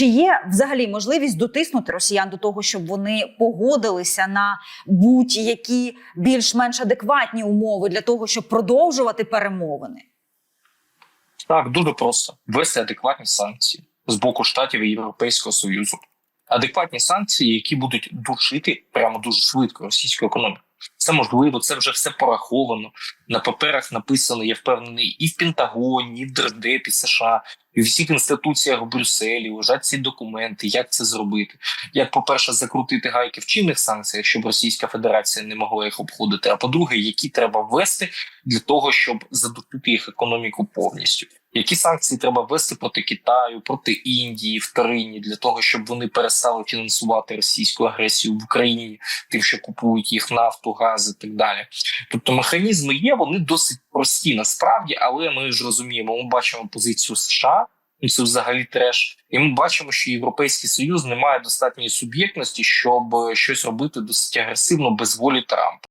Чи є взагалі можливість дотиснути росіян до того, щоб вони погодилися на будь-які більш-менш адекватні умови для того, щоб продовжувати перемовини? Так, дуже просто ввести адекватні санкції з боку штатів і Європейського союзу. Адекватні санкції, які будуть душити прямо дуже швидко російську економіку. Це можливо, це вже все пораховано. На паперах написано, я впевнений, і в Пентагоні, і в Держдепі США, і в всіх інституціях в Брюсселі лежать ці документи, як це зробити. Як, по-перше, закрутити гайки в чинних санкціях, щоб Російська Федерація не могла їх обходити. А по-друге, які треба ввести для того, щоб задушити їх економіку повністю. Які санкції треба ввести проти Китаю, проти Індії, вторинні для того, щоб вони перестали фінансувати російську агресію в Україні, тим, що купують їх нафту, газ і так далі. Тобто механізми є, вони досить прості насправді, але ми ж розуміємо, ми бачимо позицію США. Це взагалі треш, і ми бачимо, що Європейський Союз не має достатньої суб'єктності, щоб щось робити досить агресивно без волі Трампа.